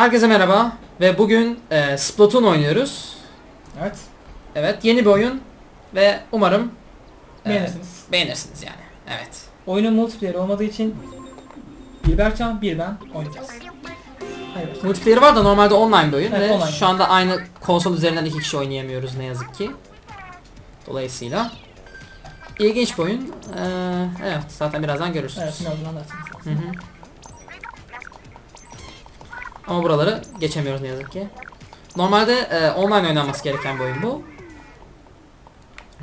Herkese merhaba ve bugün e, Splatoon oynuyoruz. Evet. Evet yeni bir oyun ve umarım e, Beğenirsiniz. beğenirsiniz yani. Evet. Oyunun multiplayer olmadığı için bir Berkcan bir ben oynayacağız. Hayır. Multiplayer var da normalde online bir oyun Evet, ve online. şu anda aynı konsol üzerinden iki kişi oynayamıyoruz ne yazık ki. Dolayısıyla ilginç bir oyun. E, evet zaten birazdan görürsünüz. Evet, birazdan anlarsınız. Hı hı. Ama buraları geçemiyoruz ne yazık ki. Normalde e, online oynanması gereken bir oyun bu.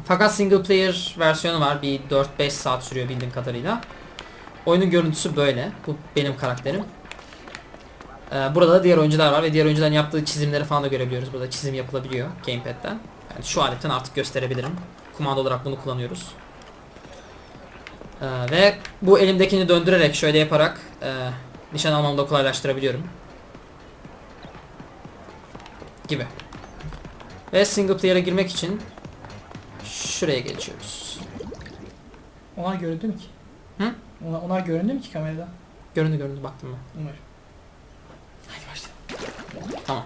Fakat single player versiyonu var. Bir 4-5 saat sürüyor bildiğim kadarıyla. Oyunun görüntüsü böyle. Bu benim karakterim. E, burada da diğer oyuncular var ve diğer oyuncuların yaptığı çizimleri falan da görebiliyoruz. Burada çizim yapılabiliyor gamepad'den. Yani şu aletten artık gösterebilirim. Kumanda olarak bunu kullanıyoruz. Ee, ve bu elimdekini döndürerek şöyle yaparak e, nişan almamı da kolaylaştırabiliyorum. Gibi. Ve single player'a girmek için şuraya geçiyoruz. Onlar göründü mü ki? Hı? Onlar, onlar göründü mü ki kamerada? Göründü göründü baktım ben. Umarım. Hadi başlayalım. Tamam.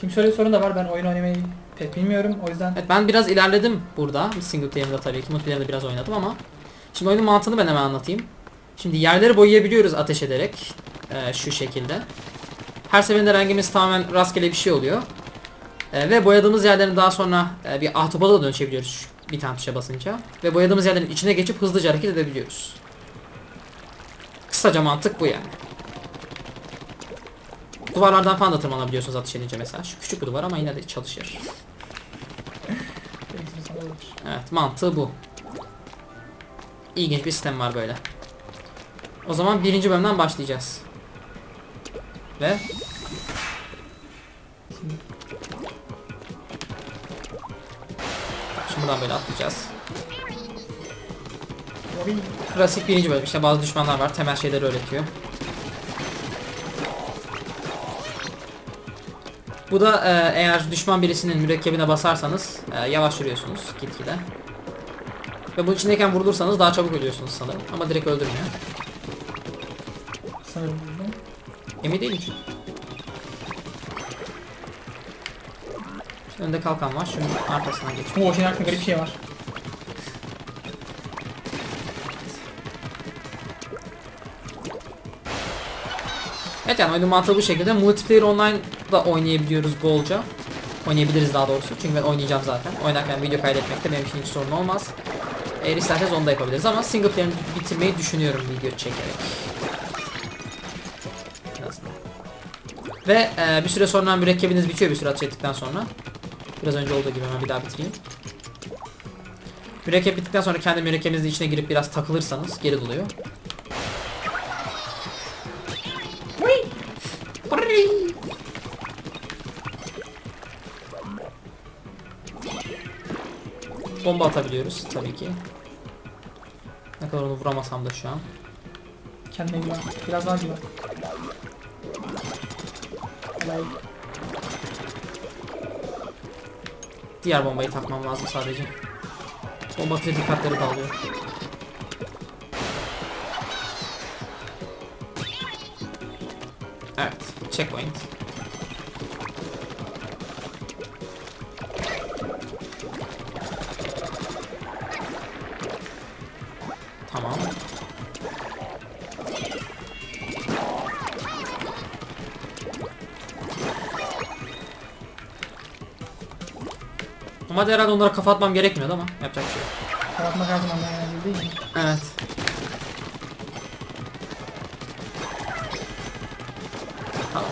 Şimdi şöyle bir sorun da var. Ben oyun oynamayı pek bilmiyorum. O yüzden Evet ben biraz ilerledim burada. Single player'da tabii ki. Multiplayer'da biraz oynadım ama. Şimdi oyunun mantığını ben hemen anlatayım. Şimdi yerleri boyayabiliyoruz ateş ederek. e, şu şekilde. Her seferinde rengimiz tamamen rastgele bir şey oluyor. E, ve boyadığımız yerlerin daha sonra e, bir ahtapota da dönüşebiliyoruz bir tane tuşa basınca. Ve boyadığımız yerlerin içine geçip hızlıca hareket edebiliyoruz. Kısaca mantık bu yani. Duvarlardan falan da tırmanabiliyorsunuz ateş edince mesela. Şu küçük bir duvar ama yine de çalışır. Evet mantığı bu. İlginç bir sistem var böyle. O zaman birinci bölümden başlayacağız. Ve buradan böyle atlayacağız. Klasik birinci bölüm işte bazı düşmanlar var temel şeyleri öğretiyor. Bu da e, eğer düşman birisinin mürekkebine basarsanız e, yavaş yürüyorsunuz gitgide. Ve bunun içindeyken vurulursanız daha çabuk ölüyorsunuz sanırım ama direkt öldürmüyor. Sanırım. Emin değilim çünkü. Şimdi önde kalkan var. Şunun arkasından geç. Oo şeyin hakkında garip bir şey var. Evet yani oyunun mantığı bu şekilde. Multiplayer online da oynayabiliyoruz bolca. Oynayabiliriz daha doğrusu. Çünkü ben oynayacağım zaten. Oynarken video kaydetmekte benim için hiç sorun olmaz. Eğer isterseniz onu da yapabiliriz ama single player'ı bitirmeyi düşünüyorum video çekerek. Ve e, bir süre sonra mürekkebiniz bitiyor bir süre atış ettikten sonra. Biraz önce olduğu gibi hemen bir daha bitireyim. Mürekkep bittikten sonra kendi mürekkebinizin içine girip biraz takılırsanız geri doluyor. Bomba atabiliyoruz tabii ki. Ne kadar onu vuramasam da şu an. Kendine güven. Biraz daha güven. Diğer bombayı takmam lazım sadece. Bomba atınca dikkatleri dağılıyor. Evet, checkpoint. Ama herhalde onlara kafa atmam gerekmiyordu ama yapacak bir şey yok. Kapatmak her zaman daha önemli değil mi? Evet. Tamam.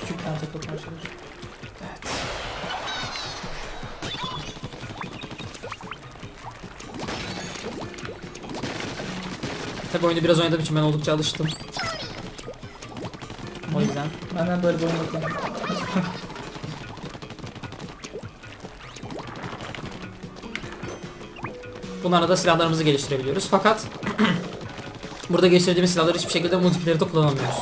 Küçük. Tabi oyunu biraz oynadığım için ben oldukça alıştım. Yüzden. Benden böyle bir oyun. Bunlarla da silahlarımızı geliştirebiliyoruz. Fakat burada geliştirdiğimiz silahları hiçbir şekilde multiplayer'de kullanamıyoruz.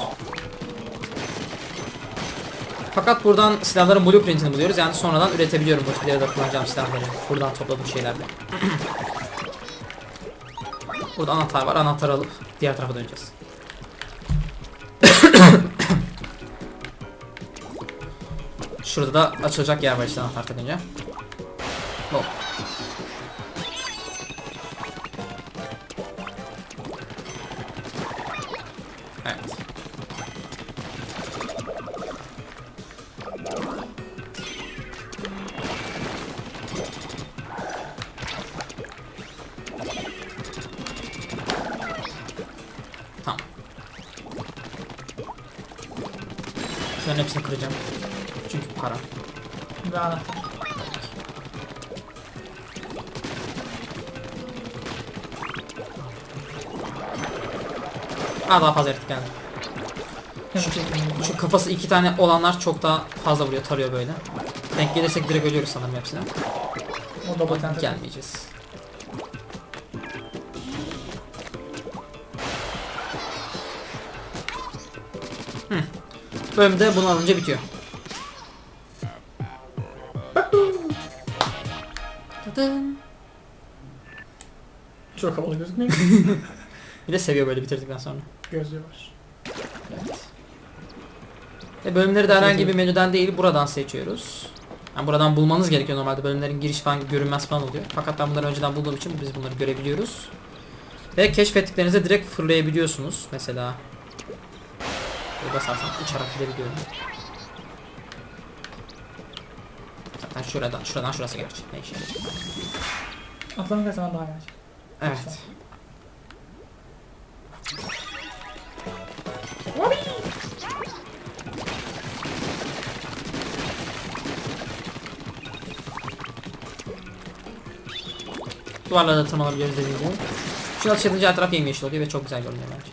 Fakat buradan silahların blueprintini buluyoruz. Yani sonradan üretebiliyorum multiplayer'da kullanacağım silahları. Buradan topladığım şeylerle. Burada anahtar var. Anahtarı alıp diğer tarafa döneceğiz. Şurada da açılacak yer var işte anahtar takınca. Hop. Evet. Tamam. Şunların hepsini kıracağım. Para. Ve anahtar. Aa daha fazla yaratık geldi. Şekilde? Şu kafası iki tane olanlar çok daha fazla vuruyor, tarıyor böyle. Denk gelirsek direkt ölüyoruz sanırım hepsine. O da patent. Gelmeyeceğiz. Hı. Bölümde bunu alınca bitiyor. Tadam. Çok havalı gözükmüyor. Bir de seviyor böyle bitirdikten sonra. Gözlüğü var. Evet. Ve bölümleri de herhangi bir menüden değil buradan seçiyoruz. Yani buradan bulmanız gerekiyor normalde bölümlerin giriş falan görünmez falan oluyor. Fakat ben bunları önceden bulduğum için biz bunları görebiliyoruz. Ve keşfettiklerinize direkt fırlayabiliyorsunuz. Mesela Böyle basarsam uçarak gidebiliyorum. Zaten şuradan, şuradan şurası gerçi. Ne işe yarayacak? Atlanın kaç zaman daha gelecek. Evet. Duvarlara da tırmanabiliyoruz dediğim gibi. Şunu atış edince her taraf yemyeşil oluyor ve çok güzel görünüyor bence.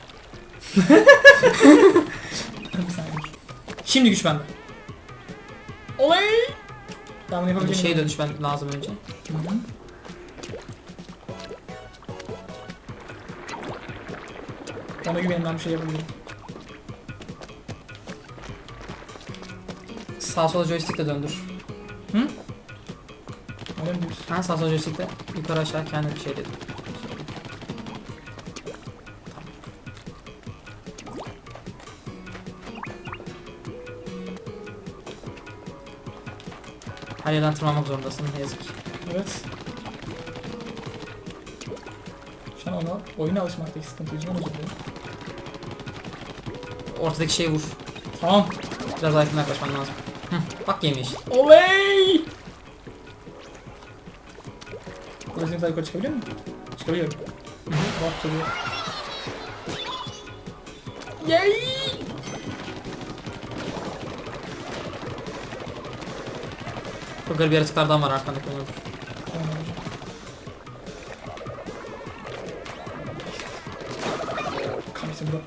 Şimdi güç bende. Ben bunu Bir yapabileceğim. şeye dönüşmem lazım önce. Hı hı. Ona güvenin ben bir şey yapabilirim. Sağ sola joystickle döndür. Öyle mi diyorsun? Ha sağ sola joystickle yukarı aşağı kendi bir şey dedim. Her yerden tırmanmak zorundasın ne yazık ki. Evet. Şu an ona oyuna alışmaktaki sıkıntı yüzünden özür dilerim. Ortadaki şeyi vur. Tamam. Biraz daha yakın yaklaşman lazım. Hı, bak yemiş. Oley! Burası yukarı yukarı çıkabiliyor muyum? Çıkabiliyorum. Bak tabii. Yay! Çok garip yaratıklardan var arkandaki hocam. Kahretsin bro.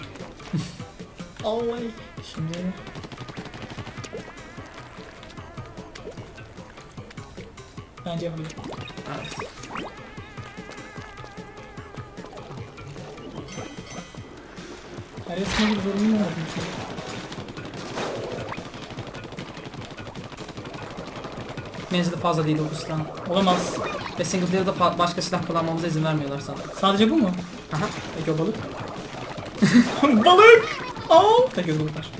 Oley! Şimdi... Bence yapabilirim. Evet. Her resme gibi zorunlu olmadım şimdi. Menzili fazla değil o silahın. Olamaz. Ve single fa- başka silah kullanmamıza izin vermiyorlar sana. Sadece bu mu? Aha. Peki o balık? balık! Aa! Tek göz balık var.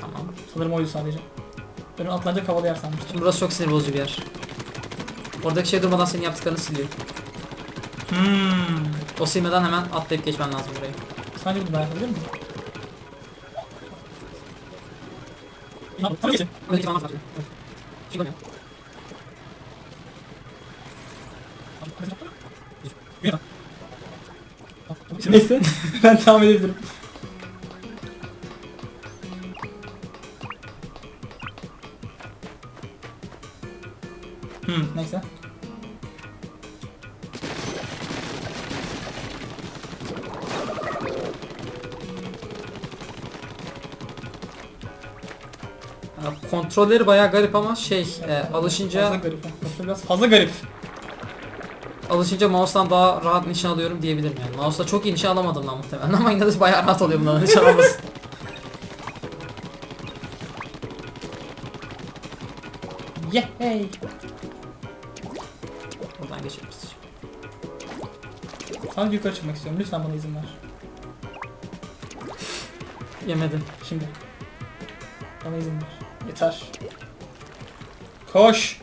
Tamam. Sanırım oydu sadece. Ben atlanacak havalı yer sanmıştım. Burası çok sinir bozucu bir yer. Oradaki şey durmadan senin yaptıklarını siliyor. Hmm. O silmeden hemen atlayıp geçmen lazım burayı. Sadece bunu ben yapabilir miyim? Tamam, geçin. Öndeki falan var. Şey görmüyor. Neyse, ben tahmin edebilirim. Kontrolleri bayağı garip ama şey e, Fazla alışınca garip. Aslında Biraz fazla garip. alışınca mouse'dan daha rahat nişan alıyorum diyebilirim yani. Mouse'da çok iyi nişan alamadım lan muhtemelen ama yine de bayağı rahat oluyor bundan nişan alması. Yehey. Oradan geçeriz. Sadece yukarı çıkmak istiyorum. Lütfen bana izin ver. Yemedim. Şimdi. Bana izin ver. Yeter. Koş.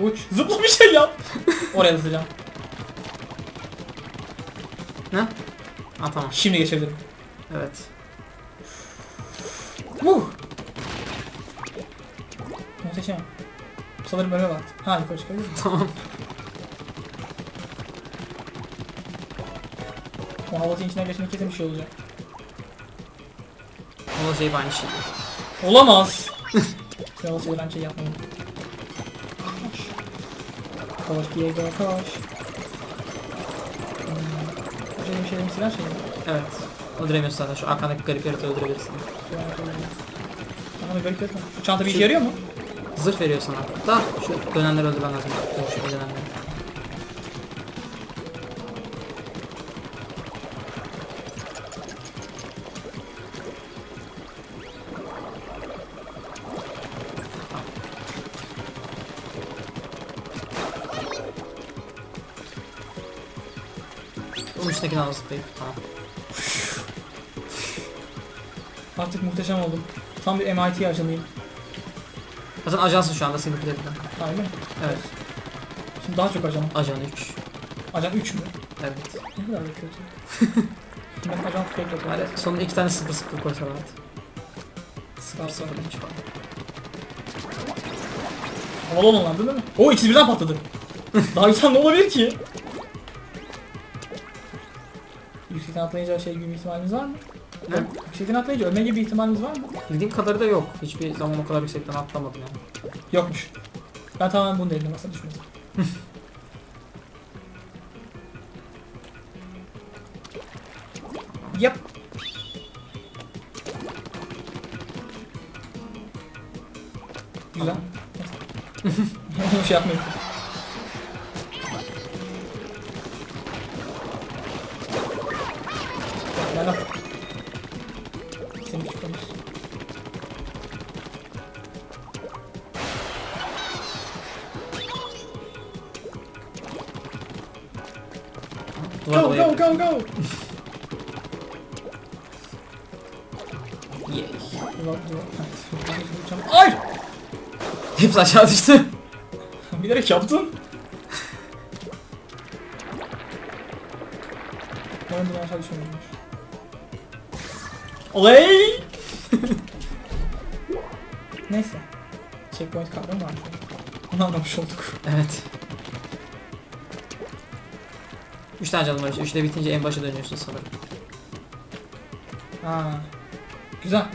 Uç. Zıpla bir şey yap. Oraya atacağım. Ne? Ha tamam. Şimdi geçebilirim. Evet. Vuh. Muhteşem. Sanırım önüme baktı. Ha yukarı çıkabilirim. Tamam. O havuzun içine geçmek kesin bir şey olacak. O şey aynı şey. Olamaz. O şeyden şey yapmayın. Koş. Koş Diego koş. Hmm. Şöyle bir şey silah şey mi? Evet. Öldüremiyorsun zaten. Şu arkandaki garip yaratığı öldürebilirsin. Bana garip yapma. Şu çanta bir işe yarıyor mu? Zırh veriyor sana. Da şu dönenleri öldürmen lazım. Dönüşü dönenleri. Al zıplayıp. Tamam. Artık muhteşem oldum. Tam bir MIT ajanıyım. Zaten ajansın şu anda player'da. Hayır mı? Evet. Şimdi daha çok ajanım. Ajan 3. Ajan 3 mü? Evet. Ne kadar da kötü. ben ajan fake yapıyorum. Hadi sonuna iki tane 0 0 koysalar hadi. 0 0 3 falan. Havalı olan değil mi? O ikisi birden patladı. Daha güzel ne olabilir ki? Yüksekten atlayınca şey gibi bir ihtimalimiz var mı? Ne? Yüksekten atlayınca ölme gibi bir ihtimalimiz var mı? Bildiğim kadarıyla yok. Hiçbir zaman o kadar yüksekten atlamadım yani. Yokmuş. Ben tamamen bunun eline masa düşmedim. yep. Güzel. Bir şey yapmayayım. Go go go go! Ay! Hepsi aşağı düştü. Bilerek yaptın. Ben bunu aşağı düşürmüyormuş. Oley! Neyse. Checkpoint kavramı var. Onu anlamış olduk. Evet. 3 tane canım var işte. 3'te bitince en başa dönüyorsun sanırım. Ha. Güzel.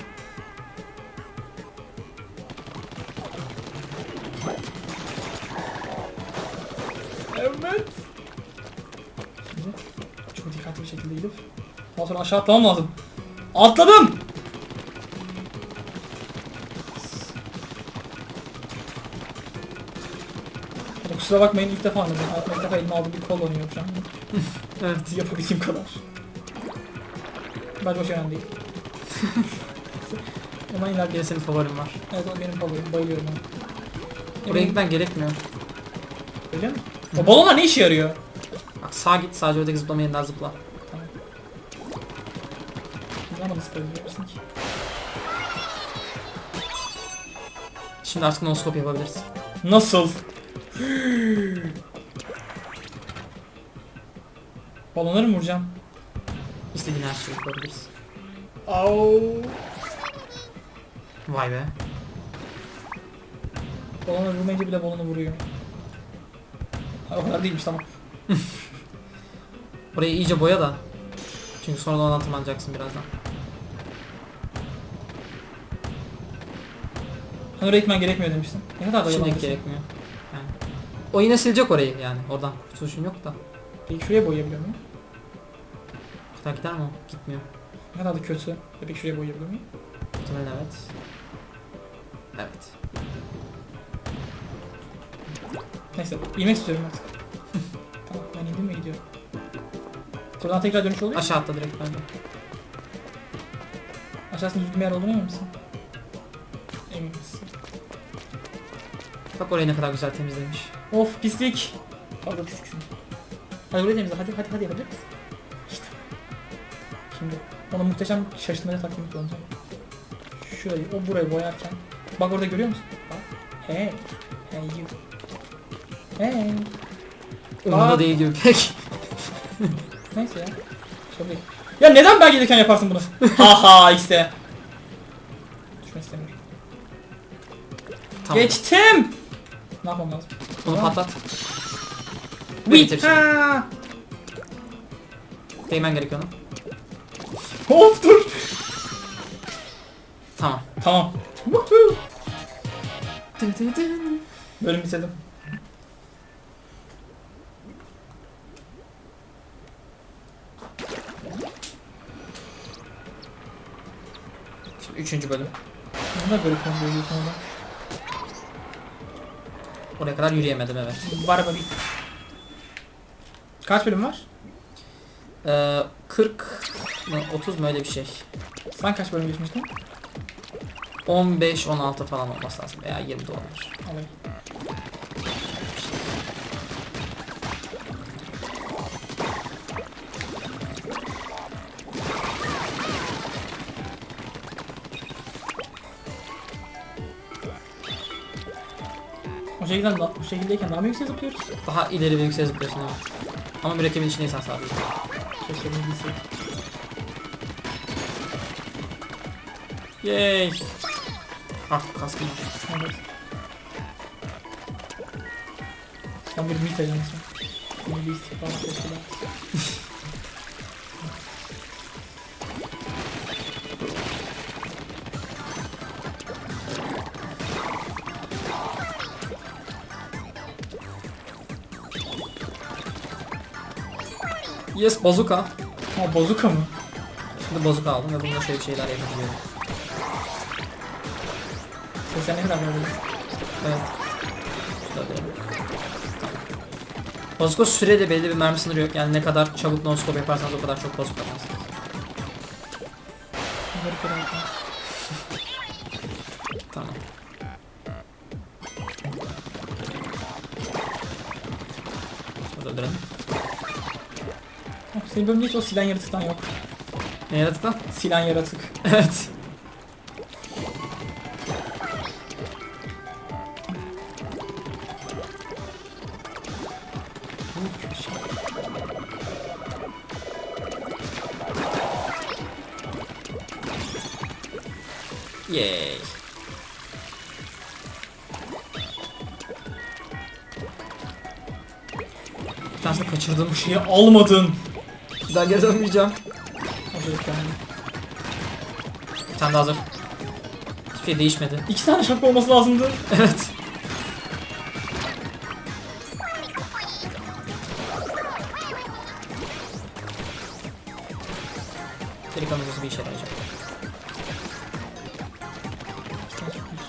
Evet. Şimdi çok dikkatli bir şekilde gidip daha sonra aşağı atlamam lazım. Atladım! Kusura bakmayın ilk defa anladım. İlk defa elime aldığım bir kol oyunu yapacağım. Evet. Yapabildiğim kadar. Bence o şey önemli değil. Ama ileride senin favorin var. Evet o benim favorim. Bayılıyorum ona. Oraya gitmen gerekmiyor. Öyle mi? O balonlar ne işe yarıyor? Bak sağa git sadece oradaki zıplama yerinden zıpla. Tamam. Ama nasıl koyabiliyorsun ki? Şimdi artık no scope yapabilirsin. Nasıl? Balonları mı vuracağım? İstediğin her şeyi yapabilirsin. Au. Vay be. Balonları vurmayınca bile balonu vuruyor. Ha, o kadar değilmiş tamam. Orayı iyice boya da. Çünkü sonra ondan tırmanacaksın birazdan. Hani oraya gitmen gerekmiyor demiştin. Ne kadar da yalancısın. gerekmiyor. O yine silecek orayı yani. Oradan kurtuluşun yok da. Peki şuraya boyayabiliyor muyum? Daha gider mi o? Gitmiyor. Da kötü. Peki şuraya boyayabiliyor muyum? Muhtemelen evet. Evet. Neyse, inmek istiyorum artık. tamam, ben indim ve gidiyorum. Buradan tekrar dönüş oluyor mu? Aşağı atla direkt bence. Aşağısında düzgün bir yer olduğunu emin misin? Emin misin? Bak orayı ne kadar güzel temizlemiş. Of pislik. Fazla pisliksin. Hadi burayı temizle. Hadi hadi hadi yapabilir misin? İşte. Şimdi ona muhteşem şaşırtmaca taktiğimi kullanacağım. Şurayı, o burayı boyarken. Bak orada görüyor musun? Bak. Hey. Hey you. Hey. Umurda Aa. değil gibi pek. Neyse ya. Değil. Ya neden ben gelirken yaparsın bunu? Haha işte. Düşmek istemiyorum. Tamam. Geçtim. Ne yapmam lazım? Bunu patlat. Bitir şimdi. Değmen gerekiyor ona. Of dur. Tamam. Tamam. Woohoo. Bölüm bitirdim. Şimdi üçüncü bölüm. Ne böyle ediyorsun orada? Oraya kadar yürüyemedim evet. Var bir? Kaç bölüm var? Ee, 40 mı 30 mu öyle bir şey. Sen kaç bölüm geçmiştin? 15-16 falan olması lazım veya 20 de olabilir. Şekilde, o şekildeyken daha mı yüksek zıplıyoruz? Daha ileri ve yüksek zıplıyorsun evet. Ama mürekkebin içindeysen sadece. Keşke bunu bilseydik. Yay! Artık kaskım. Evet. Sen bir mit ajansın. Milli İstihbarat Teşkilatı. Yes bazuka. Ha bozuka mı? Şimdi bazuka aldım ve bununla şöyle şeyler yapabiliyorum. Sesler ne kadar böyle? Evet. Bazuka sürede belli bir mermi sınırı yok. Yani ne kadar çabuk no scope yaparsanız o kadar çok bazuka atarsınız. Senin bölümde hiç o silen yaratıktan yok. Ne yaratık lan? Silen yaratık. Evet. Yay. Bir tanesini kaçırdım. Bu şeyi almadın. Bir daha geri dönmeyeceğim. Yani. Bir tane daha hazır. Hiçbir şey değişmedi. İki tane şapka olması lazımdı. Evet. Delikanlı bir işe yarayacak.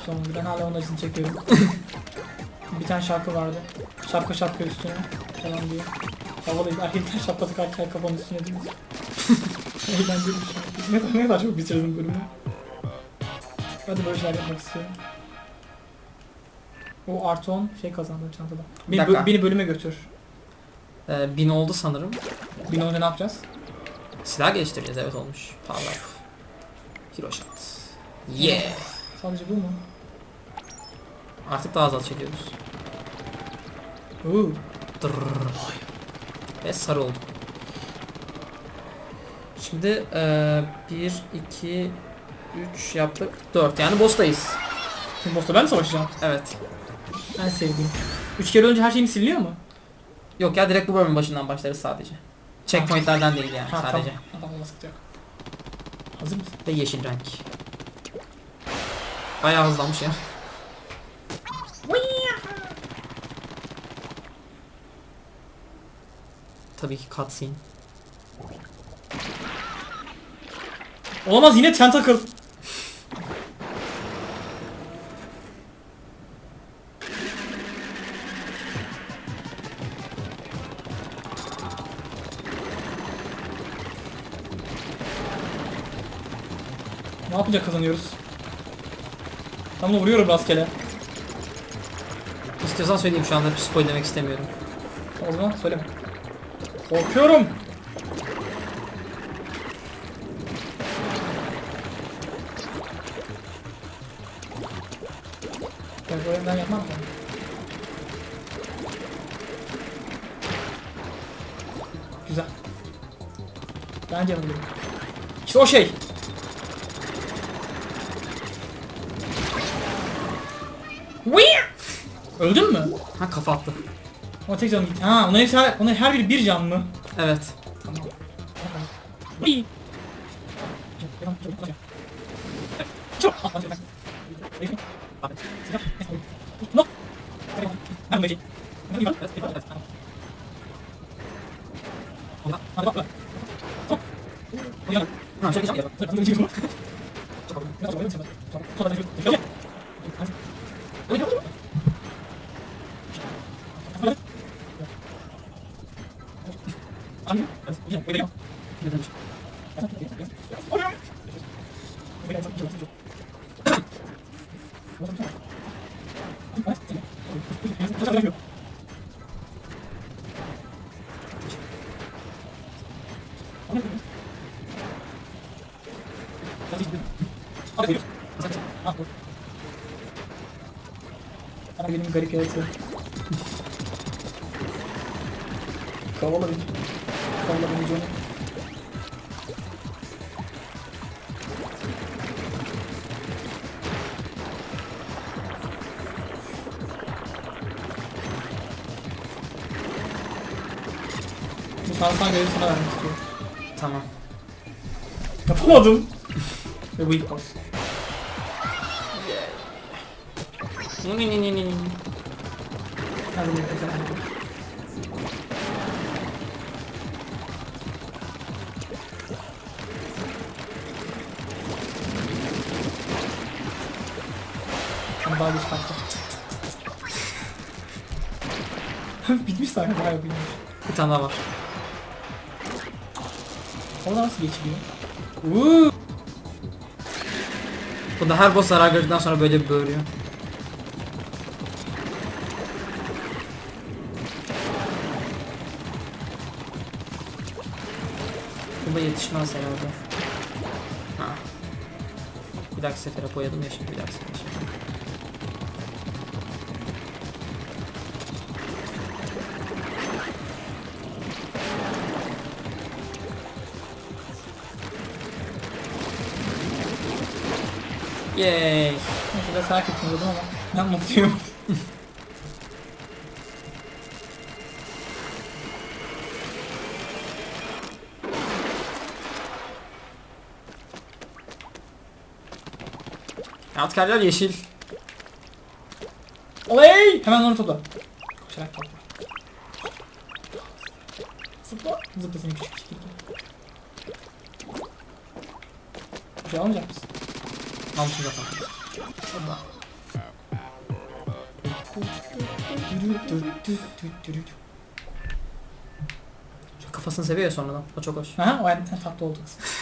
Olmadı. Ben hala onun acısını çekiyorum. bir tane şapka vardı. Şapka şapka üstüne falan diye. Havalıydı. Erkekler şapka takarken kafanın üstüne değil mi? Eğlenceli bir şey. Ne, kadar- ne kadar çok bitirdim bölümü. Ben de böyle şeyler yapmak istiyorum. O artı 10 şey kazandım çantada. Beni, dakika. bö- beni bölüme götür. Ee, bin oldu sanırım. Bin olunca ne yapacağız? Silah geliştireceğiz evet olmuş. Up. Hero shot. Yeah. Sadece bu mu? Artık daha az az çekiyoruz. Oo. Dırrrr. Ve sarı olduk. Şimdi eee 1, 2, 3 yaptık. 4 yani boss'tayız. Şimdi boss'ta ben mi savaşacağım? Evet. En sevdiğim. Üç kere önce her şeyim siliniyor mu? Yok ya direkt bu bölümün başından başlarız sadece. Checkpointlerden değil yani sadece. Tamam. Sıkıntı yok. Hazır mısın? Ve yeşil renk. Bayağı hızlanmış ya. Tabii ki cutscene. Olamaz yine tentacle. Ne yapınca kazanıyoruz? Tam da vuruyorum rastgele. İstiyorsan söyleyeyim şu anda spoil demek istemiyorum. O zaman söyleme. Korkuyorum. Ben oyundan yapmam ki. Güzel. Bence yapabilirim. İşte o şey. Öldün mü? Ha kafa attı. Ama tek canım gitti. Ha, onun hepsi her, onun her biri bir can mı? Evet. Tamam. Benim garip yaratığı. Kavala beni. Kavala beni canım. Bu sansan görevi sana vermek istiyorum. Tamam. Yapamadım. Ve bu ilk boss. Ni ni ni ni ni. Hadi daha bir çıkarttım. Bitmiş zaten bayağı bitmiş. Bir tane daha var. Orada nasıl geçiliyor? Uuu. Bu da her boss zarar sonra böyle bir böğürüyor. Da yetişmez herhalde. Ha. Bir dahaki sefere koyalım ya şimdi bir dahaki sefere. Yay. Biraz sakin etmiyordum ama ben mutluyum. Atkarlar yeşil. Oley! Hemen onu topla. Koşarak topla. Zıpla. Zıpla seni küçük küçük. Bir şey almayacak mısın? Almışım zaten. Şu kafasını seviyor sonradan. O çok hoş. Aha o en tatlı oldu kız.